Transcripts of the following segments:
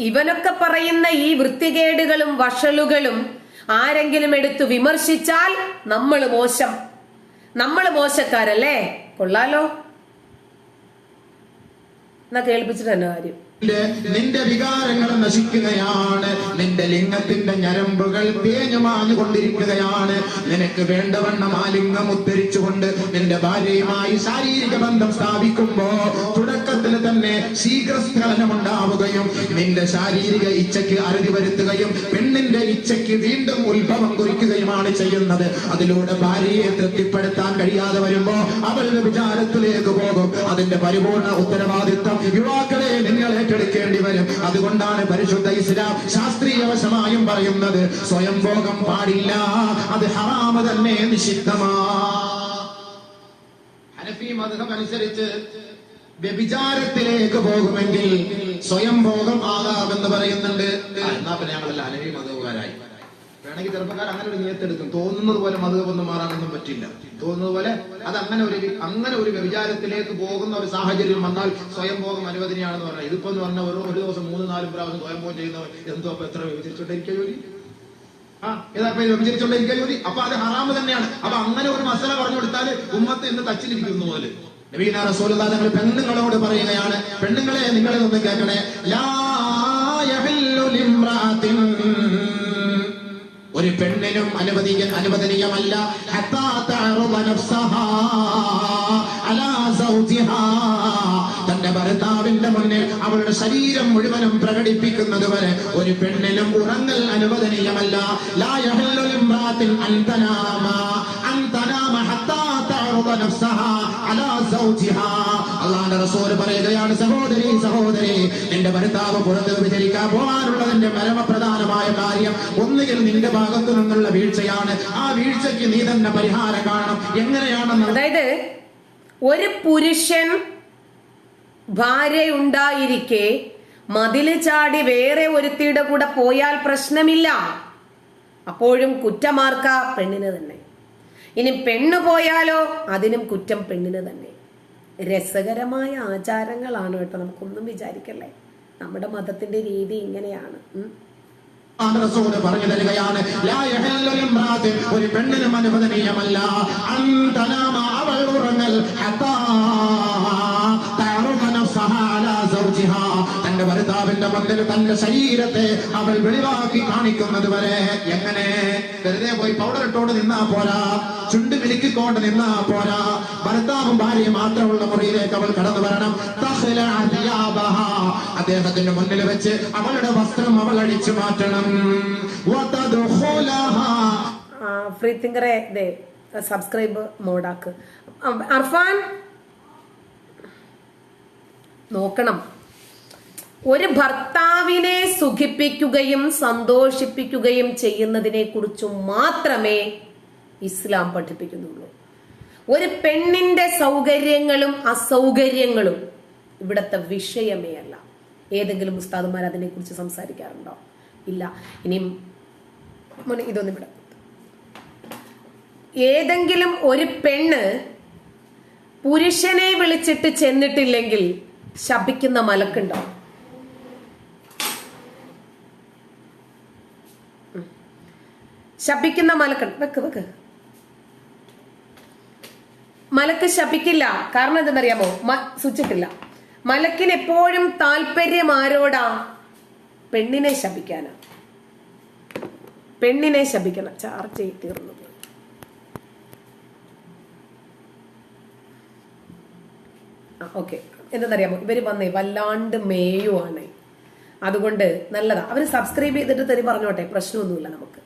ഇവനൊക്കെ പറയുന്ന ഈ വൃത്തികേടുകളും വഷളുകളും ആരെങ്കിലും എടുത്തു വിമർശിച്ചാൽ നമ്മൾ മോശം. നമ്മൾ മോശക്കാരല്ലേ? കൊള്ളാലോ. എന്നാ കേൾപ്പിച്ചിട്ട് തന്നെ കാര്യം? നിന്റെ വികാരങ്ങൾ നശിക്കുകയാണ്. നിന്റെ ലിംഗത്തിന്റെ ഞരമ്പുകൾ പേഞ്ഞു കൊണ്ടിരിക്കുകയാണ് നിനക്ക് വേണ്ടവണ്ണം ആ ലിംഗം ഉദ്ധരിച്ചുകൊണ്ട് നിന്റെ ഭാര്യയുമായി ശാരീരിക ബന്ധം സ്ഥാപിക്കുമ്പോ തുടക്കത്തിൽ തന്നെ ശീഘ്രസ്ഖലനം ഉണ്ടാവുകയും നിന്റെ ശാരീരിക ഇച്ഛയ്ക്ക് അറുതി വരുത്തുകയും പെണ്ണിന്റെ ഇച്ഛയ്ക്ക് വീണ്ടും ഉത്ഭവം കുറിക്കുകയുമാണ് ചെയ്യുന്നത്. അതിലൂടെ ഭാര്യയെ തൃപ്തിപ്പെടുത്താൻ കഴിയാതെ വരുമ്പോ അവളുടെ വിചാരത്തിലേക്ക് പോകും. അതിന്റെ പരിപൂർണ ഉത്തരവാദിത്വം യുവാക്കളെ നിങ്ങൾ ഏറ്റെടുക്കേണ്ടി വരും. അതുകൊണ്ടാണ് പരിശുദ്ധ ഇസ്ലാം ശാസ്ത്രീയവശമായും പറയുന്നത് സ്വയം ഭോഗം പാടില്ല അത് ഹറാമ തന്നെ നിഷിദ്ധമാ. ഹനഫി മതം അനുസരിച്ച് വ്യഭിചാരത്തിലേക്ക് പോകുമെങ്കിൽ സ്വയം ഭോഗം ആകാമെന്ന് പറയുന്നുണ്ട്. എന്നാ പിന്നെ ഞങ്ങളല്ല ഹനഫി മതവുകാരായി. വേണമെങ്കിൽ ചെറുപ്പക്കാർ അങ്ങനെ ഒരു നിയത്തെടുക്കും. തോന്നുന്നത് പോലെ മതമൊന്നും മാറാനൊന്നും പറ്റില്ല. തോന്നുന്നത് പോലെ അത് അങ്ങനെ ഒരു അങ്ങനെ ഒരു വ്യഭിചാരത്തിലേക്ക് പോകുന്ന ഒരു സാഹചര്യം വന്നാൽ സ്വയം ഭോഗം അനുവദനീയാണെന്ന് പറഞ്ഞാൽ ഇതിപ്പോ എന്ന് പറഞ്ഞാൽ ഒരു ഒരു ദിവസം മൂന്ന് നാലും പ്രാവശ്യം സ്വയം ഭോഗം ചെയ്യുന്നവർ എന്തോ അപ്പൊ എത്ര വ്യഭിചരിച്ചോണ്ടിരിക്കുക ജോലി? ആ ഏതാ വ്യഭിചരിച്ചോണ്ടിരിക്കുക ജോലി? അപ്പൊ അത് ഹറാമ് തന്നെയാണ്. അപ്പൊ അങ്ങനെ ഒരു മസല പറഞ്ഞു കൊടുത്താൽ ഉമ്മത്ത് ഇന്ന് തച്ചിലിരിക്കുന്നു പോലെ നബീന റസൂലുള്ളാഹി നിങ്ങൾ പെണ്ണുങ്ങളോട് പറയുകയാണ് പെണ്ണുങ്ങളെ നിങ്ങൾ ഒന്ന് കേൾക്കണേ. ഒരു പെണ്ണിനും അനുവദി അനുവദനീയമല്ല. തന്റെ ഭർത്താവിന്റെ മുന്നിൽ അവളുടെ ശരീരം മുഴുവനും പ്രകടിപ്പിക്കുന്നത് വരെ ഒരു പെണ്ണിനും ഉറങ്ങൽ അനുവദനീയമല്ല. ലായഹല്ലുലിം അന്തനാമ അന്തനാമ ഹത്താ തഅറുദ നഫ്സഹാ. സൗജിഹാ. റസൂൽ പറയുകയാണ് സഹോദരി സഹോദരി നിന്റെ ഭർത്താവ് പുറത്ത് വിചരിക്കാൻ പോകാനുള്ളതിന്റെ പരമപ്രധാനമായ കാര്യം ഒന്നുകിൽ നിന്റെ ഭാഗത്തു നിന്നുള്ള വീഴ്ചയാണ്. ആ വീഴ്ചയ്ക്ക് നീ തന്നെ പരിഹാരം കാണണം. എങ്ങനെയാണെന്ന് അതായത് ഒരു പുരുഷൻ ഭാര്യ ഉണ്ടായിരിക്കെ മതിൽ ചാടി വേറെ ഒരുത്തിയുടെ കൂടെ പോയാൽ പ്രശ്നമില്ല. അപ്പോഴും കുറ്റമാർക്ക പെണ്ണിന് തന്നെ. ഇനി പെണ്ണ് പോയാലോ? അതിനും കുറ്റം പെണ്ണിന് തന്നെ. രസകരമായ ആചാരങ്ങളാണ് കേട്ടോ നമുക്കൊന്നും വിചാരിക്കല്ലേ? നമ്മുടെ മതത്തിന്റെ രീതി ഇങ്ങനെയാണ്. പറഞ്ഞു തരികയാണ് ഒരു പെണ്ണിനും അനുവദനീയമല്ല. അവൾ ഉറങ്ങൽ മുന്നിൽ തന്റെ ശരീരത്തെ അവൾ വെളിവാക്കി കാണിക്കുന്നത് വരെ. എങ്ങനെ? വെറുതെ പോയി പൗഡർ ഇട്ടോണ്ട് നിന്നാ പോരാ. ചുണ്ട് മിനുക്കിക്കൊണ്ട് നിന്നാ പോരാ. ഭർത്താവും ഭാര്യയും മാത്രമുള്ള മുറിയിലേക്ക് അവൾ കടന്നു വരണം. അദ്ദേഹത്തിന്റെ മുന്നിൽ വെച്ച് അവളുടെ വസ്ത്രം അവൾ അടിച്ചു മാറ്റണം. ഫ്രീ തിങ്കറെ സബ്സ്ക്രൈബ് മോഡാക്ക്. അർഫാൻ? നോക്കണം. ഒരു ഭർത്താവിനെ സുഖിപ്പിക്കുകയും സന്തോഷിപ്പിക്കുകയും ചെയ്യുന്നതിനെ കുറിച്ച് മാത്രമേ ഇസ്ലാം പഠിപ്പിക്കുന്നുള്ളൂ. ഒരു പെണ്ണിന്റെ സൗകര്യങ്ങളും അസൗകര്യങ്ങളും ഇവിടുത്തെ വിഷയമേ അല്ല. ഏതെങ്കിലും ഉസ്താദുമാർ അതിനെക്കുറിച്ച് സംസാരിക്കാറുണ്ടോ? ഇല്ല. ഇനിയും ഇതൊന്നും ഇവിടെ. ഏതെങ്കിലും ഒരു പെണ്ണ് പുരുഷനെ വിളിച്ചിട്ട് ചെന്നിട്ടില്ലെങ്കിൽ ശപിക്കുന്ന മലക്കുണ്ടോ? ശപിക്കുന്ന മലക്കൻ വെക്ക് വെക്ക്. മലക്ക് ശപിക്കില്ല. കാരണം എന്തെന്നറിയാമോ? സുച്ചിട്ടില്ല മലക്കിന് എപ്പോഴും താല്പര്യം ആരോടാ? പെണ്ണിനെ ശപിക്കാനാ. പെണ്ണിനെ ശപിക്കണം. ചാർജ് തീർന്നു പോയി. ഓക്കെ. എന്തെന്നറിയാമോ? ഇവർ വന്നേ വല്ലാണ്ട് മേയുവാണ്. അതുകൊണ്ട് നല്ലതാ. അവർ സബ്സ്ക്രൈബ് ചെയ്തിട്ട് തെറി പറഞ്ഞോട്ടെ. പ്രശ്നമൊന്നുമില്ല നമുക്ക്.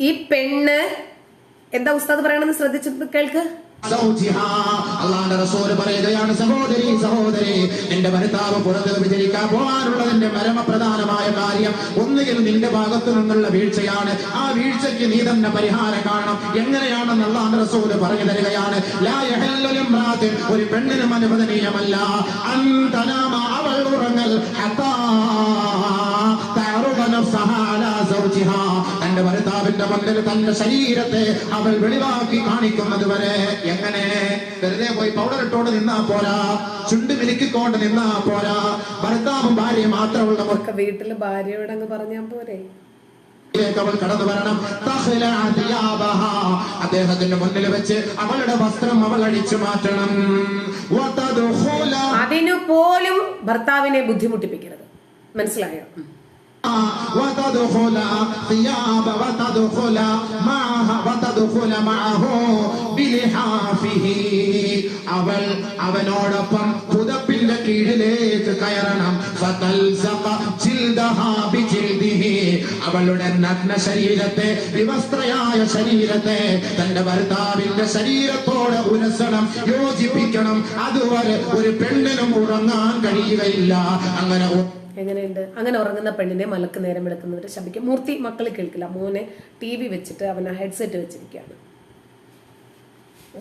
ഈ പെണ്ണ് എന്താ ഉസ്താദ് പറയണമെന്ന് ശ്രദ്ധിച്ചു കേൾക്ക്. അള്ളാന്റെ റസൂൽ പറയുകയാണ് സഹോദരി സഹോദരി നിന്റെ ഭർത്താവ് പുറത്ത് വിചരിക്കാൻ പോകാനുള്ളതിന്റെ പരമപ്രധാനമായ കാര്യം ഒന്നുകിൽ നിന്റെ ഭാഗത്തു നിന്നുള്ള വീഴ്ചയാണ്. ആ വീഴ്ചയ്ക്ക് നീ തന്നെ പരിഹാരം കാണണം. എങ്ങനെയാണെന്ന് അള്ളാന്റെ റസൂൽ പറഞ്ഞു തരികയാണ്. ഒരു പെണ്ണിനും അനുവദനീയമല്ല. അൻ തനാമ അവൾ ഉറങ്ങൽ ഹത്താ തന്റെ മന്ദിര തന്റെ ശരീരത്തെ അവൾ വെളിവാക്കി കാണിക്കുന്നത് വരെ. എങ്ങനെ? വെറുതെ പോയി പൗഡർ ഇട്ടോണ്ട് നിന്നാ പോരാ. ചുണ്ട് മിനുക്കിക്കൊണ്ട് നിന്നാ പോരാ. ഭർത്താവും ഭാര്യ മാത്രമുള്ള വീട്ടിൽ വീട്ടിൽ ഭാര്യയോട് അങ്ങ് പറഞ്ഞാൽ പോരെ. അവൾ കടന്നു വരണം. അദ്ദേഹത്തിന്റെ മുന്നിൽ വെച്ച് അവളുടെ വസ്ത്രം അവൾ അടിച്ചു മാറ്റണം. അതിനു പോലും ഭർത്താവിനെ ബുദ്ധിമുട്ടിപ്പിക്കരുത്. മനസ്സിലായോ. وتدخل ثياب وتدخل معها وتدخل معه بلحافه അവൾ അവനോടൊപ്പം പുതപ്പിന്റെ കീഴിലേക്ക് കയറണം ഫതൽസഖ ജിൽദഹാ ബിജിൽദിഹി. അവളുടെ നഗ്ന ശരീരത്തെ വിവസ്ത്രയായ ശരീരത്തെ തന്റെ ഭർത്താവിന്റെ ശരീരത്തോട് ഉരസണം യോജിപ്പിക്കണം അതുവരെ ഒരു പെണ്ണിനും ഉറങ്ങാൻ കഴിയുകയില്ല അങ്ങനെ ഉ- എങ്ങനെയുണ്ട്? അങ്ങനെ ഉറങ്ങുന്ന പെണ്ണിനെ മലക്ക് നേരം എടുക്കുന്നവർ ശപിക്കും. മൂർത്തി മക്കൾ കേൾക്കില്ല. മോനെ ടി വി വെച്ചിട്ട് അവന് ഹെഡ്സെറ്റ് വെച്ചിരിക്കുകയാണ്.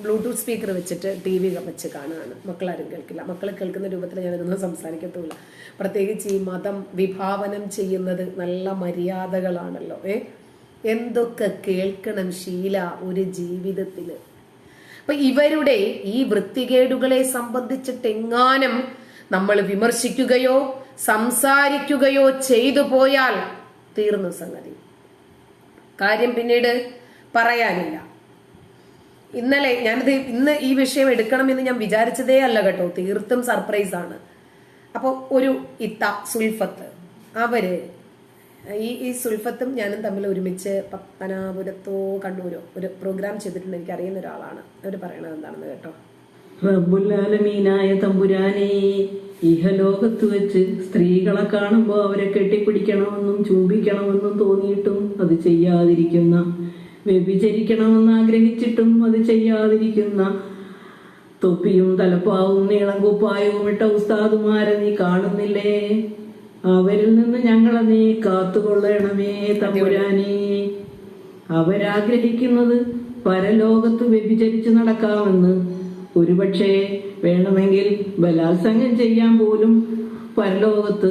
ബ്ലൂടൂത്ത് സ്പീക്കർ വെച്ചിട്ട് ടി വി വെച്ച് കാണുകയാണ്. മക്കളാരും കേൾക്കില്ല. മക്കൾ കേൾക്കുന്ന രൂപത്തിൽ ഞാനിതൊന്നും സംസാരിക്കത്തുമില്ല. പ്രത്യേകിച്ച് ഈ മതം വിഭാവനം ചെയ്യുന്നത് നല്ല മര്യാദകളാണല്ലോ. ഏ? എന്തൊക്കെ കേൾക്കണം ശീല ഒരു ജീവിതത്തിൽ അപ്പൊ ഇവരുടെ ഈ വൃത്തികേടുകളെ സംബന്ധിച്ചിട്ടെങ്ങാനും നമ്മൾ വിമർശിക്കുകയോ സംസാരിക്കുകയോ ചെയ്തു പോയാൽ തീർന്നു സംഗതി. കാര്യം പിന്നീട് പറയാനില്ല. ഇന്നലെ ഞാനിത് ഇന്ന് ഈ വിഷയം എടുക്കണമെന്ന് ഞാൻ വിചാരിച്ചതേ അല്ല കേട്ടോ. തീർത്തും സർപ്രൈസ് ആണ്. അപ്പോൾ ഒരു ഇത്ത സുൽഫത്ത്. അവർ ഈ ഈ സുൽഫത്തും ഞാനും തമ്മിൽ ഒരുമിച്ച് പത്തനാപുരത്തോ കണ്ണൂരോ ഒരു പ്രോഗ്രാം ചെയ്തിട്ടുണ്ട്. എനിക്ക് അറിയുന്ന ഒരാളാണ്. അവർ പറയണത് എന്താണെന്ന് കേട്ടോ. തമ്പുരാനെ ഇഹലോകത്ത് വെച്ച് സ്ത്രീകളെ കാണുമ്പോൾ അവരെ കെട്ടിപ്പിടിക്കണമെന്നും ചുംബിക്കണമെന്നും തോന്നിയിട്ടും അത് ചെയ്യാതിരിക്കുന്ന വ്യഭിചരിക്കണമെന്ന് ആഗ്രഹിച്ചിട്ടും അത് ചെയ്യാതിരിക്കുന്ന തൊപ്പിയും തലപ്പാവും നീളം കുപ്പായവും ഇട്ട ഉസ്താദുമാരെ നീ കാണുന്നില്ലേ? അവരിൽ നിന്ന് ഞങ്ങളെ നീ കാത്തുകൊള്ളണമേ തമ്പുരാനേ. അവരാഗ്രഹിക്കുന്നത് പരലോകത്ത് വ്യഭിചരിച്ച് നടക്കാമെന്ന് ഒരുപക്ഷെ വേണമെങ്കിൽ ബലാത്സംഗം ചെയ്യാൻ പോലും പരലോകത്ത്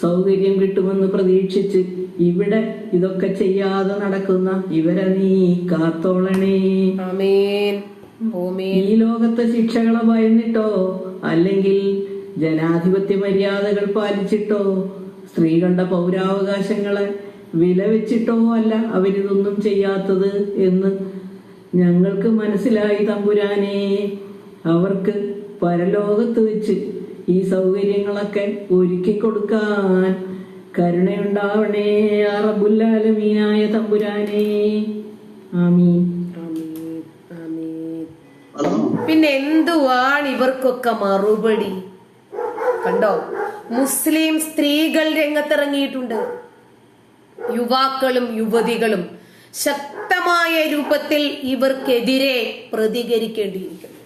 സൗകര്യം കിട്ടുമെന്ന് പ്രതീക്ഷിച്ച് ഇവിടെ ഇതൊക്കെ ചെയ്യാതെ നടക്കുന്ന ഇവരെ നീ കാത്തോളണേ. ഈ ലോകത്തെ ശിക്ഷകളെ ഭയന്നിട്ടോ? അല്ലെങ്കിൽ ജനാധിപത്യ മര്യാദകൾ പാലിച്ചിട്ടോ? സ്ത്രീകളുടെ പൗരാവകാശങ്ങളെ വില വെച്ചിട്ടോ അല്ല അവരിതൊന്നും ചെയ്യാത്തത് എന്ന് ഞങ്ങൾക്ക് മനസ്സിലായി തമ്പുരാനെ. അവർക്ക് പരലോകത്ത് വെച്ച് ഈ സൗകര്യങ്ങളൊക്കെ ഒരുക്കി കൊടുക്കാൻ കരുണയുണ്ടാവണേ അറബുല്ലാലമീനായ തമ്പുരാനേ. ആമീൻ. പിന്നെ എന്തുവാണ് ഇവർക്കൊക്കെ മറുപടി? കണ്ടോ? മുസ്ലിം സ്ത്രീകൾ രംഗത്തിറങ്ങിയിട്ടുണ്ട്. യുവാക്കളും യുവതികളും ശക്തമായ രൂപത്തിൽ ഇവർക്കെതിരെ പ്രതികരിക്കേണ്ടിയിരിക്കുന്നു.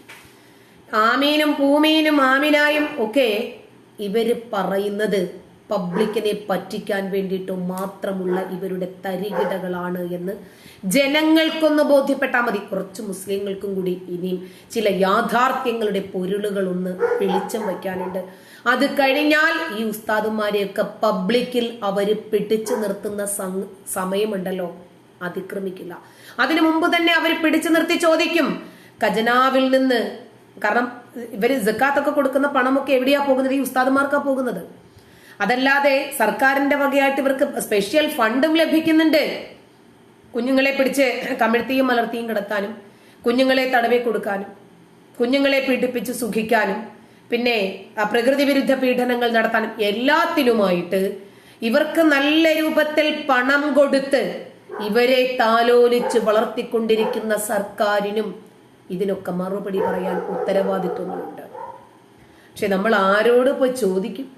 ആമീനും പൂമീനും ആമിനായും ഒക്കെ ഇവർ പറയുന്നത് പബ്ലിക്കിനെ പറ്റിക്കാൻ വേണ്ടിയിട്ട് മാത്രമുള്ള ഇവരുടെ തരികിടകളാണ് എന്ന് ജനങ്ങൾക്കൊന്ന് ബോധ്യപ്പെട്ടാൽ മതി. കുറച്ച് മുസ്ലിങ്ങൾക്കും കൂടി ഇനിയും ചില യാഥാർത്ഥ്യങ്ങളുടെ പൊരുളുകൾ ഒന്ന് വെളിച്ചം വയ്ക്കാനുണ്ട്. അത് കഴിഞ്ഞാൽ ഈ ഉസ്താദുമാരെയൊക്കെ പബ്ലിക്കിൽ അവർ പിടിച്ചു നിർത്തുന്ന സമയമുണ്ടല്ലോ. അതിക്രമിക്കില്ല. അതിനു മുമ്പ് തന്നെ അവർ പിടിച്ചു നിർത്തി ചോദിക്കും ഖജനാവിൽ നിന്ന് കാരണം ഇവർ ജക്കാത്തൊക്കെ കൊടുക്കുന്ന പണമൊക്കെ എവിടെയാ പോകുന്നത്? ഈ ഉസ്താദുമാർക്കാ പോകുന്നത്. അതല്ലാതെ സർക്കാരിന്റെ വകയായിട്ട് ഇവർക്ക് സ്പെഷ്യൽ ഫണ്ടും ലഭിക്കുന്നുണ്ട്. കുഞ്ഞുങ്ങളെ പിടിച്ച് കമിഴ്ത്തിയും മലർത്തിയും കിടത്താനും കുഞ്ഞുങ്ങളെ തടവി കൊടുക്കാനും കുഞ്ഞുങ്ങളെ പീഡിപ്പിച്ച് സുഖിക്കാനും പിന്നെ പ്രകൃതി വിരുദ്ധ പീഡനങ്ങൾ നടത്താനും എല്ലാത്തിനുമായിട്ട് ഇവർക്ക് നല്ല രൂപത്തിൽ പണം കൊടുത്ത് ഇവരെ താലോലിച്ച് വളർത്തിക്കൊണ്ടിരിക്കുന്ന സർക്കാരിനും ഇതിനൊക്കെ മറുപടി പറയാൻ ഉത്തരവാദിത്വങ്ങളുണ്ട്. പക്ഷെ നമ്മൾ ആരോട് പോയി ചോദിക്കും?